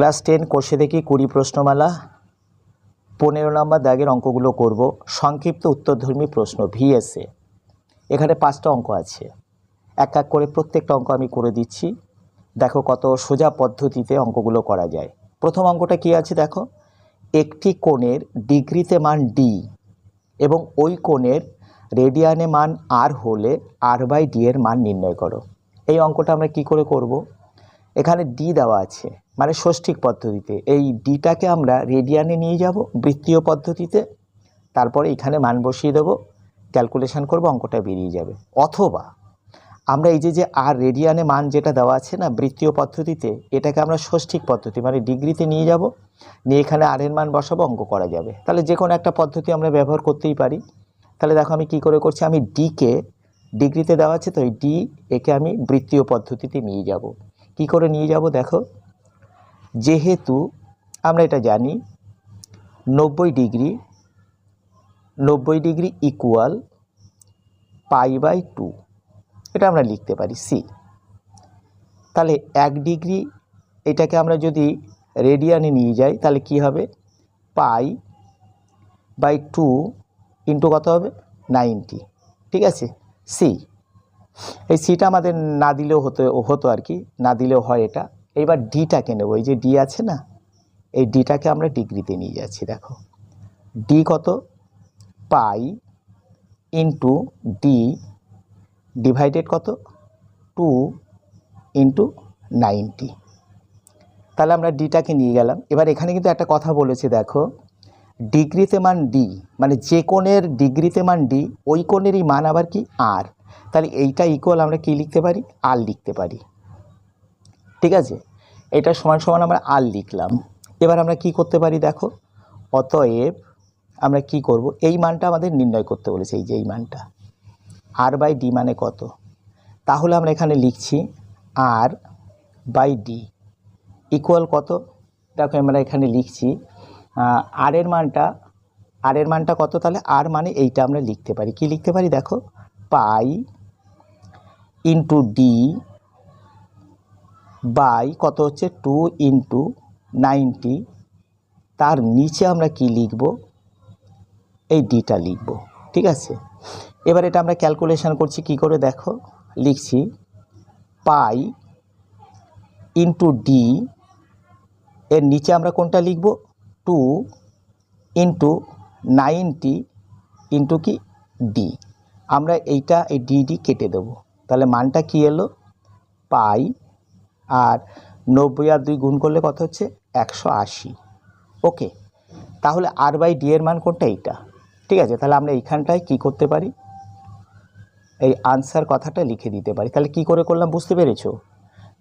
Class ten কোষে দেখি কুড়ি প্রশ্নমালা, পনেরো নম্বর দাগের অঙ্কগুলো করব, সংক্ষিপ্ত উত্তরধর্মী প্রশ্ন, ভিএসএ। এখানে পাঁচটা অঙ্ক আছে। এক এক করে প্রত্যেকটা অঙ্ক আমি করে দিচ্ছি। দেখো কত সোজা পদ্ধতিতে অঙ্কগুলো করা যায়। প্রথম অঙ্কটা কি আছে দেখো? একটি কোণের ডিগ্রিতে মান ডি এবং ওই কোণের রেডিয়ানে মান আর হলে আর বাই ডি এর মান নির্ণয় করো। এই অঙ্কটা আমরা কি করে করব? এখানে ডি দেওয়া আছে। মানে ষষ্ঠিক পদ্ধতিতে। এই ডিটাকে আমরা রেডিয়ানে নিয়ে যাব, বৃত্তীয় পদ্ধতিতে। তারপরে এখানে মান বসিয়ে দেবো, ক্যালকুলেশন করব, অঙ্কটা বেরিয়ে যাবে। অথবা আমরা এই যে যে আর রেডিয়ানে মান যেটা দেওয়া আছে না, বৃত্তীয় পদ্ধতিতে, এটাকে আমরা ষষ্ঠিক পদ্ধতি মানে ডিগ্রিতে নিয়ে যাব। নিয়ে এখানে আর এর মান বসাবো, অঙ্ক করা যাবে। তাহলে যে কোনো একটা পদ্ধতি আমরা ব্যবহার করতেই পারি। তাহলে দেখো আমি কি করে করছি, আমি ডিকে ডিগ্রিতে দেওয়া আছে, তো এই ডি একে আমি বৃত্তীয় পদ্ধতিতে নিয়ে যাব। কি করে নিয়ে যাব দেখো? যেহেতু আমরা এটা জানি নব্বই ডিগ্রি নব্বই degree equal pi by two এটা আমরা লিখতে পারি সি তাহলে এক ডিগ্রি এটাকে আমরা যদি রেডিয়ানে নিয়ে যাই, তাহলে কি হবে? পাই বাই টু ইন্টু কত হবে? নাইনটি। ঠিক আছে? সি এই সিটা আমাদের না দিলেও হতো হতো আর কি, না দিলেও হয় এটা। এইবার ডিটাকে নেব, এই যে ডি আছে না, এই ডিটাকে আমরা ডিগ্রিতে নিয়ে যাচ্ছি, দেখো। ডি কত? পাই ইন্টু ডি ডিভাইডেড কত? Two into ninety. তাহলে আমরা ডিটাকে নিয়ে গেলাম। এবার এখানে কিন্তু একটা কথা বলেছে, দেখো। ডিগ্রিতে মান ডি মানে যে কোণের ডিগ্রিতে মান ডি ওই কোণেরই মান আবার কি? আর তাহলে এইটা ইকুয়াল আমরা কি লিখতে পারি? আর লিখতে পারি। ঠিক আছে? এটা সমান সমান আমরা আর লিখলাম। এবার আমরা কি করতে পারি দেখো? অতএব আমরা কি করব? এই মানটা আমাদের নির্ণয় করতে বলেছে, এই যে এই মানটা। আর বাই ডি মানে কত? তাহলে আমরা এখানে লিখছি আর বাই ডি ইকুয়াল কত? দেখো আমরা এখানে লিখছি আর এর মানটা আর এর মানটা কত তাহলে? আর মানে এইটা আমরা লিখতে পারি। কি লিখতে পারি দেখো? পাই ইন্টু ডি বাই কত হচ্ছে? Two into ninety. তার নিচে আমরা কি লিখব? এই ডিটা লিখব, ঠিক আছে? এবার এটা আমরা ক্যালকুলেশন করছি, কি করে দেখো? লিখছি, পাই ইন্টু ডি এর নিচে আমরা কোনটা লিখব? টু ইন্টু নাইনটি ইন্টু কি? ডি আমরা এইটা, এই ডি ডি কেটে দেবো। তাহলে মানটা কি এলো? পাই আর নব্বই আর দুই গুণ করলে কত হচ্ছে? একশো আশি। ওকে, তাহলে আর বাই ডি এর মান কোনটা? এইটা। ঠিক আছে, তাহলে আমরা এইখানটায় কি করতে পারি? এই আনসার কথাটা লিখে দিতে পারি। তাহলে কি করে করলাম বুঝতে পেরেছ?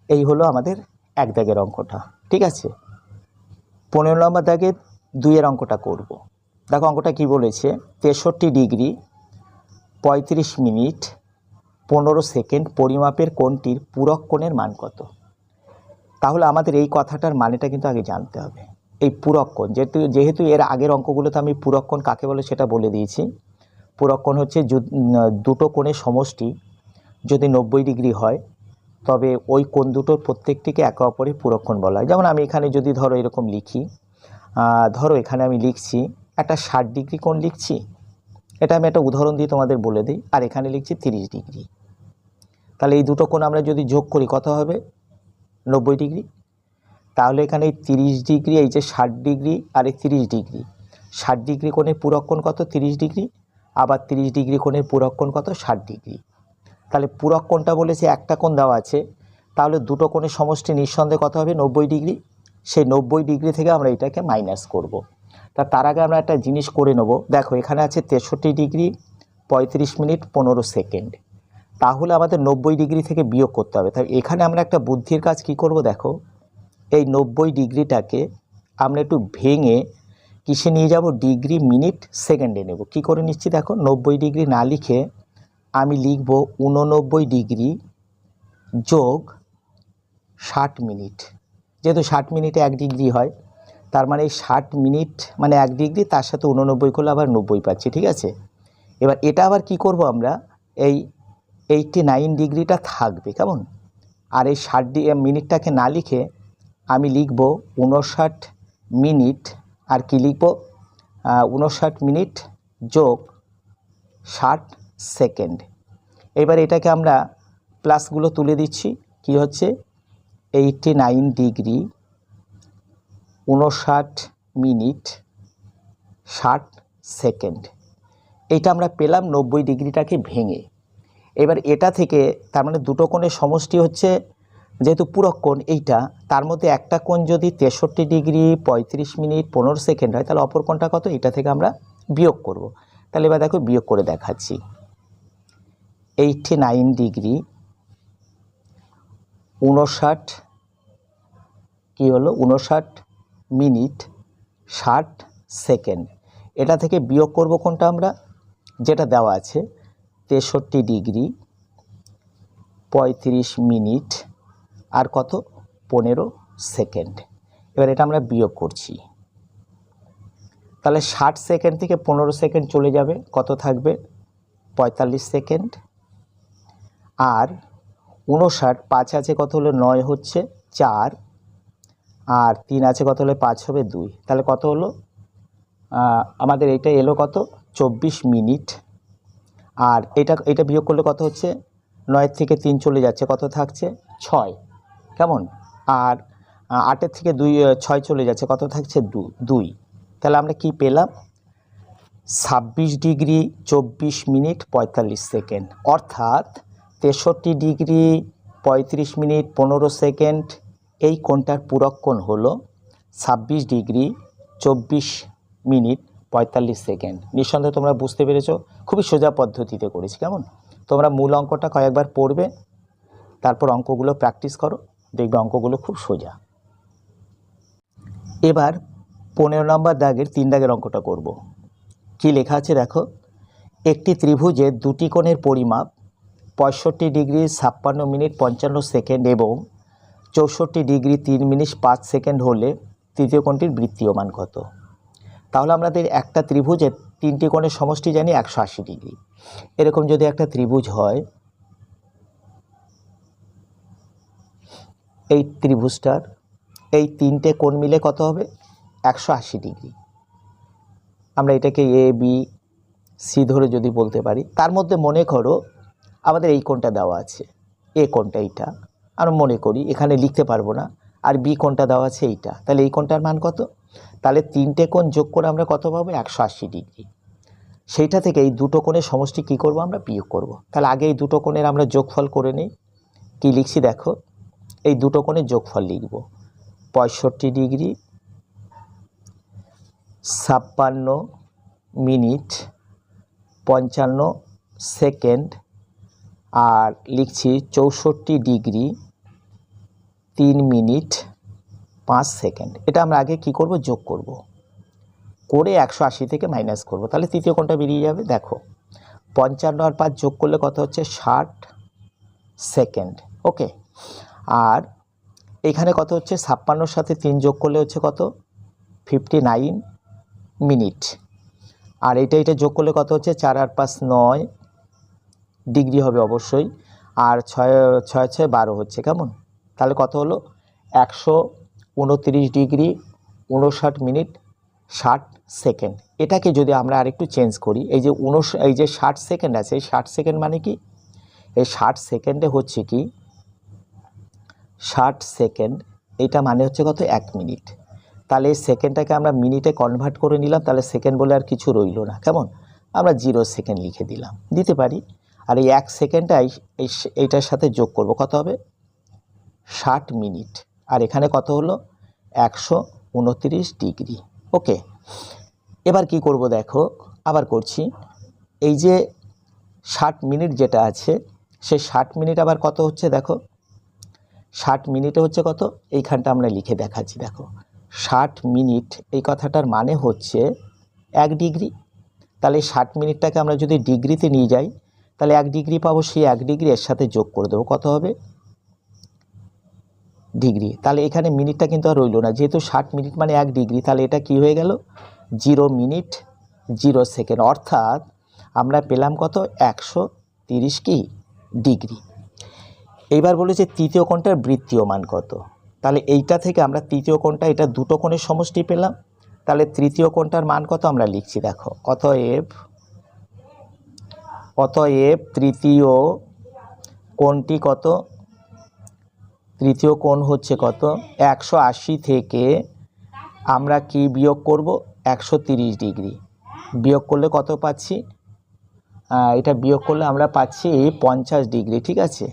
এই হলো আমাদের এক দাগের অঙ্কটা। ঠিক আছে? পনেরো নম্বর দাগে দুইয়ের অঙ্কটা করব। দেখো, অঙ্কটা কি বলেছে? তেষট্টি ডিগ্রি পঁয়ত্রিশ মিনিট পনেরো সেকেন্ড পরিমাপের কোণটির পূরক কোণের মান কত? তাহলে আমাদের এই কথাটার মানেটা কিন্তু আগে জানতে হবে। এই পূরক কোণ যেহেতু যেহেতু এর আগের অঙ্কগুলোতে আমি পুরক্ষণ কাকে বলে সেটা বলে দিয়েছি। পূরক কোণ হচ্ছে দুটো কোণের সমষ্টি, যদি নব্বই ডিগ্রি হয়, তবে ওই কোণ দুটোর প্রত্যেকটিকে একে অপরের পূরক কোণ বলা হয়। যেমন আমি এখানে যদি ধরো এরকম লিখি ধরো এখানে আমি লিখছি, একটা ষাট ডিগ্রি কোণ লিখছি, এটা আমি একটা উদাহরণ দিয়ে তোমাদের বলে দিই, আর এখানে লিখছি তিরিশ ডিগ্রি। তাহলে এই দুটো কোণ আমরা যদি যোগ করি, কত হবে? নব্বই ডিগ্রি। তাহলে এখানে তিরিশ ডিগ্রি, এই যে ষাট ডিগ্রি আর এই তিরিশ ডিগ্রি। ষাট ডিগ্রি কোণের পুরক্ষণ কত? তিরিশ ডিগ্রি। আবার তিরিশ ডিগ্রি কোণের পুরক্ষণ কত? ষাট ডিগ্রি। তাহলে পূরক কোণটা বলেছে একটা কোণ দেওয়া আছে, তাহলে দুটো কোণের সমষ্টি নিঃসন্দেহে কত হবে? নব্বই ডিগ্রি। সেই নব্বই ডিগ্রি থেকে আমরা এটাকে মাইনাস করব। তা তার আগে আমরা একটা জিনিস করে নেব। দেখো এখানে আছে তেষট্টি ডিগ্রি পঁয়ত্রিশ মিনিট পনেরো সেকেন্ড। তাহলে আমাদের নব্বই ডিগ্রি থেকে বিয়োগ করতে হবে। তাই এখানে আমরা একটা বুদ্ধির কাজ কি করব দেখো? এই নব্বই ডিগ্রিটাকে আমরা একটু ভেঙে কিসে নিয়ে যাব? ডিগ্রি মিনিট সেকেন্ডে নেব। কি করে নিচ্ছি দেখো? নব্বই ডিগ্রি না লিখে আমি লিখব উননব্বই ডিগ্রি যোগ ষাট মিনিট। যেহেতু ষাট মিনিটে এক ডিগ্রি হয়, তার মানে এই ষাট মিনিট মানে এক ডিগ্রি, তার সাথে উননব্বই করলে আবার নব্বই পাচ্ছি, ঠিক আছে? এবার এটা আবার কি করব আমরা? এই এইটটি নাইন ডিগ্রিটা থাকবে, কেমন? আর এই ষাট মিনিটটাকে না লিখে আমি লিখব উনষাট মিনিট, আর কি লিখব? উনষাট মিনিট যোগ ষাট সেকেন্ড। এবার এটাকে আমরা প্লাসগুলো তুলে দিচ্ছি, কি হচ্ছে? এইটি নাইন ডিগ্রি উনষাট মিনিট ষাট সেকেন্ড। এটা আমরা পেলাম নব্বই ডিগ্রিটাকে ভেঙে। এবার এটা থেকে তার মানে দুটো কোণের সমষ্টি হচ্ছে যেহেতু পুরক কোণ এইটা, তার মধ্যে একটা কোণ যদি তেষট্টি ডিগ্রি পঁয়ত্রিশ মিনিট পনেরো সেকেন্ড হয়, তাহলে অপর কোণটা কত? এটা থেকে আমরা বিয়োগ করব। তাহলে এবার দেখো বিয়োগ করে দেখাচ্ছি। এইটটি নাইন ডিগ্রি উনষাট, কী হলো? উনষাট মিনিট ষাট সেকেন্ড। এটা থেকে বিয়োগ করব কোনটা আমরা, যেটা দেওয়া আছে। তেষট্টি ডিগ্রি, পঁয়ত্রিশ মিনিট, আর কত? পনেরো সেকেন্ড। এবার এটা আমরা বিয়োগ করছি। তাহলে ষাট সেকেন্ড থেকে পনেরো সেকেন্ড চলে যাবে। কত থাকবে? পঁয়তাল্লিশ সেকেন্ড। আর উনষাট পাঁচ আছে কত হলো নয় হচ্ছে চার। আর তিন আছে কত হলে পাঁচ হবে দুই। তাহলে কত হলো? আমাদের এটা এলো কত? চব্বিশ মিনিট। আর এটা এটা বিয়োগ করলে কত হচ্ছে? নয়ের থেকে তিন চলে যাচ্ছে। কত থাকছে? ছয়। কেমন? আর আটের থেকে দুই ছয় চলে যাচ্ছে। কত থাকছে? দু, দুই। তাহলে আমরা কি পেলাম? ছাব্বিশ ডিগ্রি চব্বিশ মিনিট পঁয়তাল্লিশ সেকেন্ড। অর্থাৎ তেষট্টি ডিগ্রি পঁয়ত্রিশ মিনিট পনেরো সেকেন্ড। এই কোণটার পূরক কোণ হলো ছাব্বিশ ডিগ্রি চব্বিশ মিনিট পঁয়তাল্লিশ সেকেন্ড। নিঃসন্দেহে তোমরা বুঝতে পেরেছ, খুবই সোজা পদ্ধতিতে করেছি। কেমন? তোমরা মূল অঙ্কটা কয়েকবার পড়বে, তারপর অঙ্কগুলো প্র্যাকটিস করো, দেখবে অঙ্কগুলো খুব সোজা। এবার পনেরো নম্বর দাগের তিন দাগের অঙ্কটা করব। কি লেখা আছে দেখো? একটি ত্রিভুজের দুটি কোণের পরিমাপ পঁয়ষট্টি ডিগ্রি ছাপ্পান্ন মিনিট পঞ্চান্ন সেকেন্ড এবং চৌষট্টি ডিগ্রি তিন মিনিট পাঁচ সেকেন্ড হলে তৃতীয় কোণটির বৃত্তীয় মান কত? তাহলে আমাদের একটা ত্রিভুজের তিনটি কোণের সমষ্টি জানি একশো আশি ডিগ্রি। এরকম যদি একটা ত্রিভুজ হয়, এই ত্রিভুজটার এই তিনটে কোণ মিলে কত হবে? একশো আশি ডিগ্রি। আমরা এটাকে এ বি সি ধরে যদি বলতে পারি, তার মধ্যে মনে করো আমাদের এই কোণটা দেওয়া আছে এ কোণটা এইটা। আমরা মনে করি এখানে লিখতে পারব না, আর বি কোণটা দেওয়া আছে এইটা। তাহলে এই কোণটার মান কত? তাহলে তিনটে কোণ যোগ করে আমরা কত পাবো? একশো আশি ডিগ্রি। সেইটা থেকে এই দুটো কোণের সমষ্টি কী করব আমরা? বিয়োগ করব। তাহলে আগে এই দুটো কোণের আমরা যোগফল করে নিই। কী লিখছি দেখো? এই দুটো কোণের যোগফল লিখব। পঁয়ষট্টি ডিগ্রি ছাপ্পান্ন মিনিট পঞ্চান্ন সেকেন্ড। আর লিখছি চৌষট্টি ডিগ্রি তিন মিনিট পাঁচ সেকেন্ড। এটা আমরা আগে কি করব? যোগ করব। করে একশো আশি থেকে মাইনাস করব। তাহলে তৃতীয় কোণটা বেরিয়ে যাবে। দেখো, পঞ্চান্ন আর পাঁচ যোগ করলে কত হচ্ছে? ষাট সেকেন্ড। ওকে? আর এখানে কত হচ্ছে? ছাপ্পান্নর সাথে তিন যোগ করলে হচ্ছে কত? Fifty nine minute. আর এটা এটা যোগ করলে কত হচ্ছে? চার আর পাঁচ নয় ডিগ্রি হবে অবশ্যই। আর ছয় ছয় ছয় বারো হচ্ছে। কেমন? তাহলে কত হলো? একশো উনত্রিশ ডিগ্রি, উনষাট মিনিট, ষাট সেকেন্ড। এটাকে যদি আমরা আরেকটু চেঞ্জ করি, এই যে উনষ, এই যে ষাট সেকেন্ড আছে, এই ষাট সেকেন্ড মানে কি? এই ষাট সেকেন্ডে হচ্ছে কি? ষাট সেকেন্ড, এটা মানে হচ্ছে কত? এক মিনিট। তাহলে এই সেকেন্ডটাকে আমরা মিনিটে কনভার্ট করে নিলাম, তাহলে সেকেন্ড বলে আর কিছু রইল না। কেমন? আমরা জিরো সেকেন্ড লিখে দিলাম। দিতে পারি? আর এই এক সেকেন্ডটাই এই এইটার সাথে যোগ করব, কত হবে? ষাট মিনিট। আর এখানে কত হলো? একশো উনত্রিশ ডিগ্রি। ওকে, এবার কি করব দেখো? আবার করছি। এই যে ষাট মিনিট যেটা আছে, সেই ষাট মিনিট আবার কত হচ্ছে দেখো? ষাট মিনিটে হচ্ছে কত? এইখানটা আমরা লিখে দেখাচ্ছি, দেখো। ষাট মিনিট, এই কথাটার মানে হচ্ছে এক ডিগ্রি। তাহলে ষাট মিনিটটাকে আমরা যদি ডিগ্রিতে নিয়ে যাই, তাহলে এক ডিগ্রি পাবো, সেই এক ডিগ্রি এর সাথে যোগ করে দেবো। কত হবে? ডিগ্রি। তাহলে এখানে মিনিটটা কিন্তু আর রইল না। যেহেতু ষাট মিনিট মানে এক ডিগ্রি, তাহলে এটা কি হয়ে গেল? Zero minute zero second. অর্থাৎ আমরা পেলাম কত? একশো তিরিশ কি? ডিগ্রি। এইবার বলেছে তৃতীয় কোণটার বৃত্তীয় মান কত? তাহলে এইটা থেকে আমরা তৃতীয় কোণটা, এটা দুটো কোণের সমষ্টি পেলাম। তাহলে তৃতীয় কোণটার মান কত আমরা লিখছি দেখো? অতএব অতএব তৃতীয় কোণটি কত? তৃতীয় কোণ হচ্ছে কত? একশো আশি থেকে আমরা কি বিয়োগ করব? একশো তিরিশ ডিগ্রি। বিয়োগ করলে কত পাচ্ছি? এটা বিয়োগ করলে আমরা পাচ্ছি পঞ্চাশ ডিগ্রি, ঠিক আছে?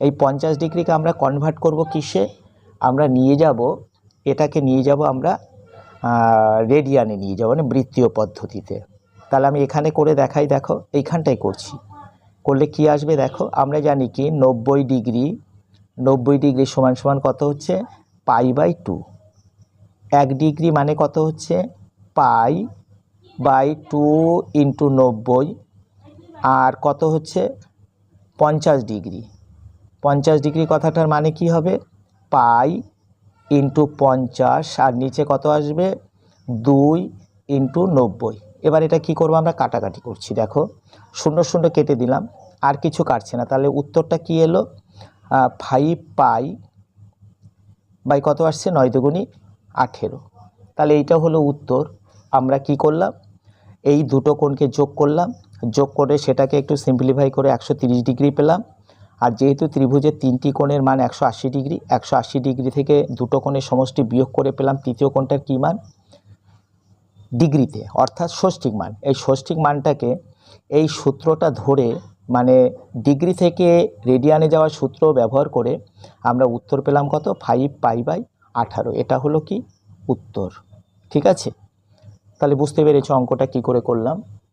এই পঞ্চাশ ডিগ্রিকে আমরা কনভার্ট করব কিসে? আমরা নিয়ে যাব, এটাকে নিয়ে যাব আমরা রেডিয়ানে নিয়ে যাব মানে বৃত্তীয় পদ্ধতিতে। তাহলে আমি এখানে করে দেখাই, দেখো এইখানটাই করছি। করলে কি আসবে, দেখো, আমরা জানি কি, নব্বই ডিগ্রি নব্বই ডিগ্রি সমান সমান কত হচ্ছে? Pi by two. এক ডিগ্রি মানে কত হচ্ছে? পাই বাই টু ইন্টু নব্বই। আর কত হচ্ছে? পঞ্চাশ ডিগ্রি। পঞ্চাশ ডিগ্রি কথাটার মানে কি হবে? পাই ইন্টু পঞ্চাশ। আর নিচে কত আসবে? দুই ইন্টু নব্বই। এবার এটা কি করব আমরা? কাটাকাটি করছি। দেখো, শূন্য শূন্য কেটে দিলাম। আর কিছু কাটছে না। তাহলে উত্তরটা কি এলো? ফাইভ পাই বাই কত আসছে? নয় দুগুণি আঠেরো। তাহলে এইটা হলো উত্তর। আমরা কি করলাম? এই দুটো কোণকে যোগ করলাম। যোগ করে সেটাকে একটু সিম্পলিফাই করে একশো ডিগ্রি পেলাম। আর যেহেতু ত্রিভুজের তিনটি কোণের মান একশো আশি ডিগ্রি, একশো আশি ডিগ্রি থেকে দুটো কোণের সমষ্টি বিয়োগ করে পেলাম তৃতীয় কোণটার কী মান? ডিগ্রিতে, অর্থাৎ ষষ্ঠিক মান। এই ষষ্ঠিক মানটাকে এই সূত্রটা ধরে মানে ডিগ্রি থেকে রেডিয়ানে যাওয়ার সূত্র ব্যবহার করে আমরা উত্তর পেলাম কত? ফাইভ পাই বাই আঠারো। এটা হলো কি? উত্তর। ঠিক আছে? তাহলে বুঝতে পেরেছ অঙ্কটা কি করে করলাম।